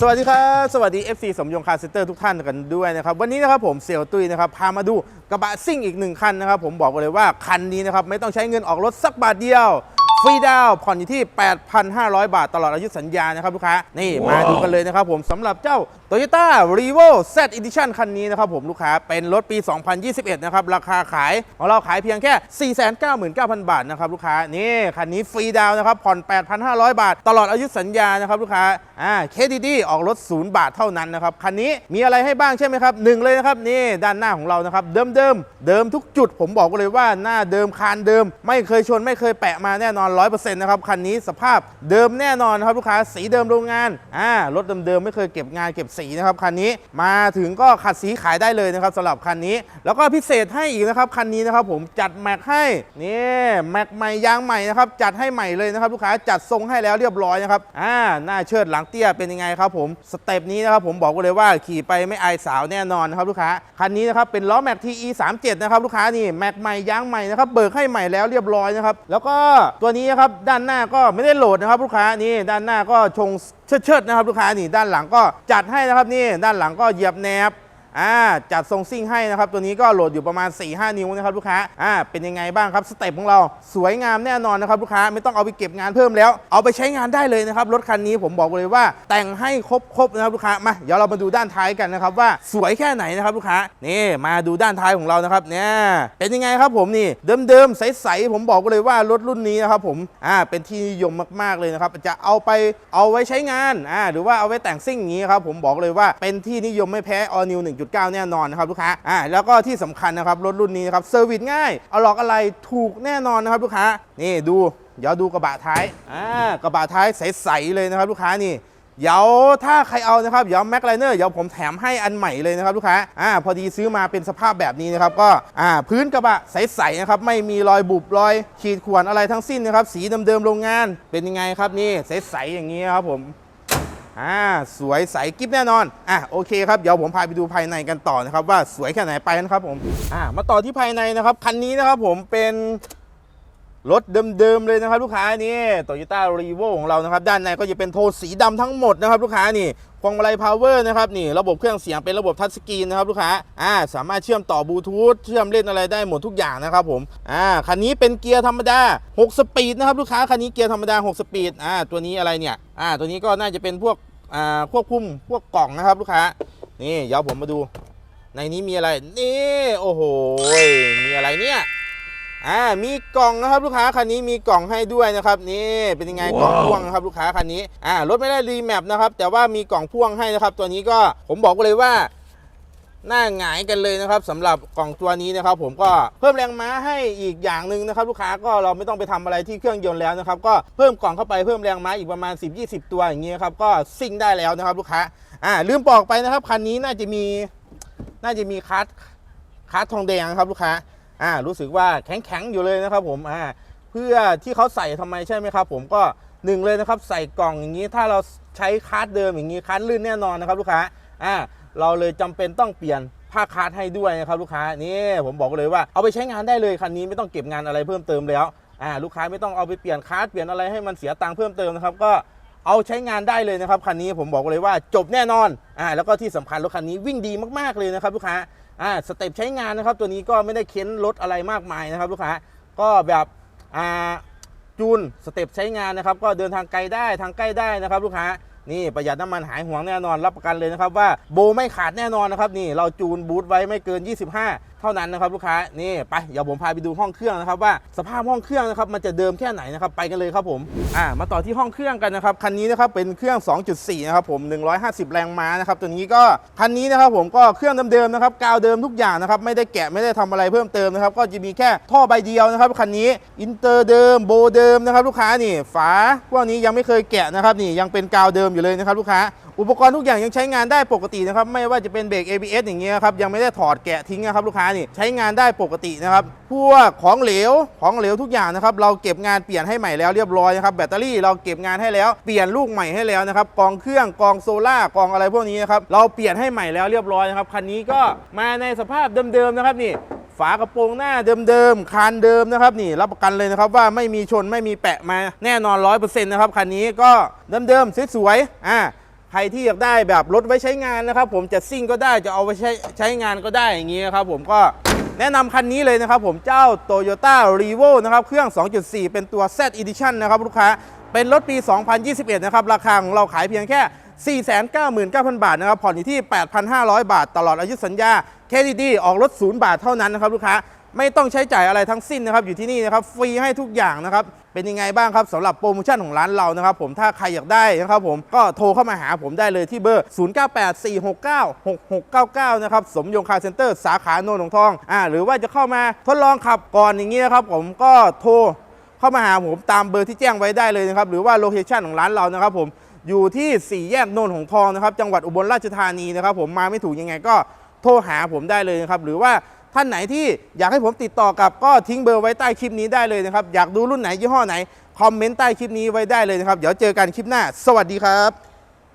สวัสดีครับ สวัสดี FC สมยงคาร์เซ็นเตอร์ทุกท่านกันด้วยนะครับ วันนี้นะครับผมเซลตุยนะครับ พามาดูกระบะซิ่งอีกหนึ่งคันนะครับ ผมบอกเลยว่าคันนี้นะครับ ไม่ต้องใช้เงินออกรถสักบาทเดียว ฟรีดาวน์ผ่อนอยู่ที่ 8,500 บาทตลอดอายุสัญญานะครับลูกค้า นี่มาดูกันเลยนะครับผมสำหรับเจ้า Toyota r e v o Z Edition คันนี้นะครับผมลูกค้าเป็นรถปี 2021 นะครับ ราคาขายของเราขายเพียงแค่ 499,000 บาทนะครับลูกค้า นี่คันนี้ฟรีดาวนะครับ ผ่อน 8,500 บาท ตลอดอายุสัญญานะครับลูกค้า อ่า KDD ออกรถ 0 บาทเท่านั้นนะครับ คันนี้มีอะไรให้บ้างใช่ไหมครับหนึ่งเลยนะครับ นี่ด้านหน้าของเรานะครับ เดิมเดิมเดิมทุกจุดผมบอกเลยว่าหน้าเดิมคานเดิม ไม่เคยชนไม่เคยแปะมาแน่นอน 100%นะครับคันนี้สภาพเดิมแน่นอนนะครับลูกค้าสีเดิมโรงงานอ่ารถเดิมๆไม่เคยเก็บงานเก็บสีนะครับคันนี้มาถึงก็ขัดสีขายได้เลยนะครับสำหรับคันนี้ แล้วก็พิเศษให้อีกนะครับคันนี้นะครับผมจัดแม็กให้นี่แม็กใหม่ยางใหม่นะครับจัดให้ใหม่เลยนะครับลูกค้าจัดทรงให้แล้วเรียบร้อยนะครับอ่าหน้าเชิดหลังเตี้ยเป็นยังไงครับผมสเต็ปนี้นะครับผมบอกเลยว่าขี่ไปไม่อายสาวแน่นอนนะครับลูกค้าคันนี้นะครับเป็นล้อแม็ก TE 37นะครับลูกค้านี่แม็กใหม่ยางใหม่นะครับเบิกให้ใหม่แล้วเรียบร้อยนะครับแล้วก็ตัวนี้นะครับด้านหน้าก็ไม่ได้โหลดนะครับลูกค้านี่ด้านหน้าก็ชง เชิดๆนะครับลูกค้านี่ด้านหลังก็จัดให้นะครับนี่ด้านหลังก็เหยียบแนบ อ่าจัดทรงซิ่งให้นะครับตัวนี้ก็โหลดอยู่ประมาณ 4-5 นิ้วนะครับลูกค้าอ่าเป็นยังไงบ้างครับสเต็ปของเราสวยงามแน่นอนนะครับลูกค้าไม่ต้องเอาไปเก็บงานเพิ่มแล้ว เอาไปใช้งานได้เลยนะครับรถคันนี้ผมบอกเลยว่าแต่งให้ครบๆนะครับลูกค้ามาเดี๋ยวเรามาดูด้านท้ายกันนะครับว่าสวยแค่ไหนนะครับลูกค้านี่มาดูด้านท้ายของเรานะครับเนี่ยเป็นยังไงครับผมนี่เดิมๆใสๆผมบอกเลยว่ารถรุ่นนี้นะครับผมอ่าเป็นที่นิยมมากๆเลยนะครับจะเอาไปเอาไว้ใช้งานอ่าหรือว่าเอาไว้แต่งซิ่งอย่างนี้ครับผมบอกเลยว่าเป็นที่นิยมไม่แพ้ All New 1.9 แน่นอนนะครับลูกค้าอ่าแล้วก็ที่สำคัญนะครับรถรุ่นนี้นะครับเซอร์วิสง่ายเอาหลอกอะไรถูกแน่นอนนะครับลูกค้านี่ดูเดี๋ยวดูกระบะท้ายอ่ากระบะท้ายใสๆเลยนะครับลูกค้านี่เดี๋ยวถ้าใครเอานะครับเดี๋ยวแม็กไลเนอร์เดี๋ยวผมแถมให้อันใหม่เลยนะครับลูกค้าอ่าพอดีซื้อมาเป็นสภาพแบบนี้นะครับก็อ่าพื้นกระบะใสๆนะครับไม่มีรอยบุบรอยขีดข่วนอะไรทั้งสิ้นนะครับสีเดิมๆโรงงานเป็นยังไงครับนี่ใสๆอย่างนี้ครับผม อ่าสวยใสกิ๊บแน่นอนอะโอเคครับเดี๋ยวผมพาไปดูภายในกันต่อนะครับว่าสวยแค่ไหนไปกันครับผมอ่ามาต่อที่ภายในนะครับคันนี้นะครับผมเป็นรถเดิมๆเลยนะครับลูกค้านี่โตโยต้ารีโวของเรานะครับ ด้านในก็จะเป็นโทนสีดำทั้งหมดนะครับลูกค้านี่พวงมาลัยพาวเวอร์นะครับนี่ระบบเครื่องเสียงเป็นระบบทัชสกรีนนะครับลูกค้าอ่าสามารถเชื่อมต่อบลูทูธเชื่อมเล่นอะไรได้หมดทุกอย่างนะครับผมอ่าคันนี้เป็นเกียร์ธรรมดา 6 สปีดนะครับลูกค้าคันนี้เกียร์ธรรมดา 6 สปีดอ่าตัวนี้อะไรเนี่ยอ่าตัวนี้ก็น่าจะเป็นพวก ควบคุมพวกกล่องนะครับลูกค้า นี่เดี๋ยวผมมาดู ในนี้มีอะไรนี่โอ้โหมีอะไรเนี่ยอ่ามีกล่องนะครับลูกค้าคันนี้มีกล่องให้ด้วยนะครับนี่เป็นยังไงกล่องพ่วงนะครับลูกค้าคันนี้อ่ารถไม่ได้รีแมปนะครับแต่ว่ามีกล่องพ่วงให้นะครับตัวนี้ก็ผมบอกเลยว่า หน้าหงายกันเลยนะครับสำหรับกล่องตัวนี้นะครับ ผมก็เพิ่มแรงม้าให้อีกอย่างหนึ่งนะครับ ลูกค้าก็เราไม่ต้องไปทำอะไรที่เครื่องยนต์แล้วนะครับ ก็เพิ่มกล่องเข้าไปเพิ่มแรงม้าอีกประมาณ 10-20 ตัวอย่างเงี้ยครับก็ซิ่งได้แล้วนะครับ ลูกค้าอ่าลืมบอกไปนะครับคันนี้น่าจะมีน่าจะมีคัสคัสทองแดงครับลูกค้าอ่ารู้สึกว่าแข็งๆอยู่เลยนะครับ ผมอ่าเพื่อที่เขาใส่ทำไมใช่ไหมครับ ผมก็หนึ่งเลยนะครับ ใส่กล่องอย่างนี้ถ้าเราใช้คัสเดิมอย่างนี้คัสลื่นแน่นอนนะครับ ลูกค้าอ่า เราเลยจำเป็นต้องเปลี่ยนผ้าคาดให้ด้วยนะครับลูกค้านี่ผมบอกเลยว่าเอาไปใช้งานได้เลยคันนี้ไม่ต้องเก็บงานอะไรเพิ่มเติมแล้วอ่าลูกค้าไม่ต้องเอาไปเปลี่ยนคาดเปลี่ยนอะไรให้มันเสียตังค์เพิ่มเติมนะครับก็เอาใช้งานได้เลยนะครับคันนี้ผมบอกเลยว่าจบแน่นอนอ่าแล้วก็ที่สำคัญรถคันนี้วิ่งดีมากๆเลยนะครับลูกค้าอ่าสเต็ปใช้งานนะครับตัวนี้ก็ไม่ได้เค้นรถอะไรมากมายนะครับลูกค้าก็แบบอ่าจูนสเต็ปใช้งานนะครับก็เดินทางไกลได้ทางใกล้ได้นะครับลูกค้า นี่ประหยัดน้ำมันหายห่วงแน่นอนรับประกันเลยนะครับว่าโบไม่ขาดแน่นอนนะครับนี่เราจูนบูทไว้ไม่เกิน 25 เท่านั้นนะครับลูกค้านี่ไปเดี๋ยวผมพาไปดูห้องเครื่องนะครับว่าสภาพห้องเครื่องนะครับมันจะเดิมแค่ไหนนะครับไปกันเลยครับผมอ่ามาต่อที่ห้องเครื่องกันนะครับคันนี้นะครับเป็นเครื่อง 2.4 นะครับผม 150 แรงม้านะครับตัวนี้ก็คันนี้นะครับผมก็เครื่องเดิมๆนะครับกาวเดิมทุกอย่างนะครับไม่ได้แกะไม่ได้ทำอะไรเพิ่มเติมนะครับก็จะมีแค่ท่อใบเดียวนะครับคันนี้อินเตอร์เดิมโบเดิมนะครับลูกค้านี่ฝาพวกนี้ยังไม่เคยแกะนะครับนี่ยังเป็นกาวเดิมอยู่เลยนะครับลูกค้า อุปกรณ์ทุกอย่างยังใช้งานได้ปกตินะครับไม่ว่าจะเป็นเบรก ABS อย่างเงี้ยครับยังไม่ได้ถอดแกะทิ้งนะครับลูกค้านี่ใช้งานได้ปกตินะครับพวกของเหลวของเหลวทุกอย่างนะครับเราเก็บงานเปลี่ยนให้ใหม่แล้วเรียบร้อยนะครับแบตเตอรี่เราเก็บงานให้แล้วเปลี่ยนลูกใหม่ให้แล้วนะครับกองเครื่องกองโซล่ากองอะไรพวกนี้นะครับเราเปลี่ยนให้ใหม่แล้วเรียบร้อยนะครับคันนี้ก็มาในสภาพเดิมๆนะครับนี่ ฝากระโปรงหน้าเดิมๆคานเดิมนะครับนี่รับประกันเลยนะครับว่าไม่มีชนไม่มีแปะมาแน่นอน 100%นะครับคันนี้ก็เดิมๆ สวยๆอ่าใครที่อยากได้แบบรถไว้ใช้งานนะครับ ผมจะซิ่งก็ได้จะเอาไว้ใช้ใช้งานก็ได้อย่างนี้นะครับผมก็แนะนำคันนี้เลยนะครับผมเจ้า Toyota r e v o นะครับเครื่อง 2.4 เป็นตัว Z Edition นะครับลูกค้าเป็นรถปี 2021 นะครับ ราคาของเราขายเพียงแค่ 499,000 บาทนะครับ ผ่อนอยู่ที่ 8,500 บาท ตลอดอายุสัญญา KDD ออกรถ0บาทเท่านั้นนะครับลูกค้าไม่ต้องใช้จ่ายอะไรทั้งสิ้นนะครับอยู่ที่นี่นะครับฟรีให้ทุกอย่างนะครับเป็นยังไงบ้างครับสำหรับโปรโมชั่นของร้านเรานะครับผมถ้าใครอยากได้นะครับผมก็โทรเข้ามาหาผมได้เลยที่เบอร์ 0984696699 นะครับสมยงคาร์เซ็นเตอร์สาขาโนนหนองทองอ่าหรือว่าจะเข้ามาทดลองขับก่อนอย่างนี้นะครับผมก็โทรเข้ามาหาผมตามเบอร์ที่แจ้งไว้ได้เลยนะครับหรือว่าโลเคชั่นของร้านเรานะครับผมอยู่ที่สี่แยกโนนหงทองนะครับจังหวัดอุบลราชธานีนะครับผมมาไม่ถูกยังไงก็ โทรหาผมได้เลยนะครับ หรือว่าท่านไหนที่อยากให้ผมติดต่อกับก็ทิ้งเบอร์ไว้ใต้คลิปนี้ได้เลยนะครับ อยากดูรุ่นไหนยี่ห้อไหน คอมเมนต์ใต้คลิปนี้ไว้ได้เลยนะครับ เดี๋ยวเจอกันคลิปหน้า สวัสดีครับ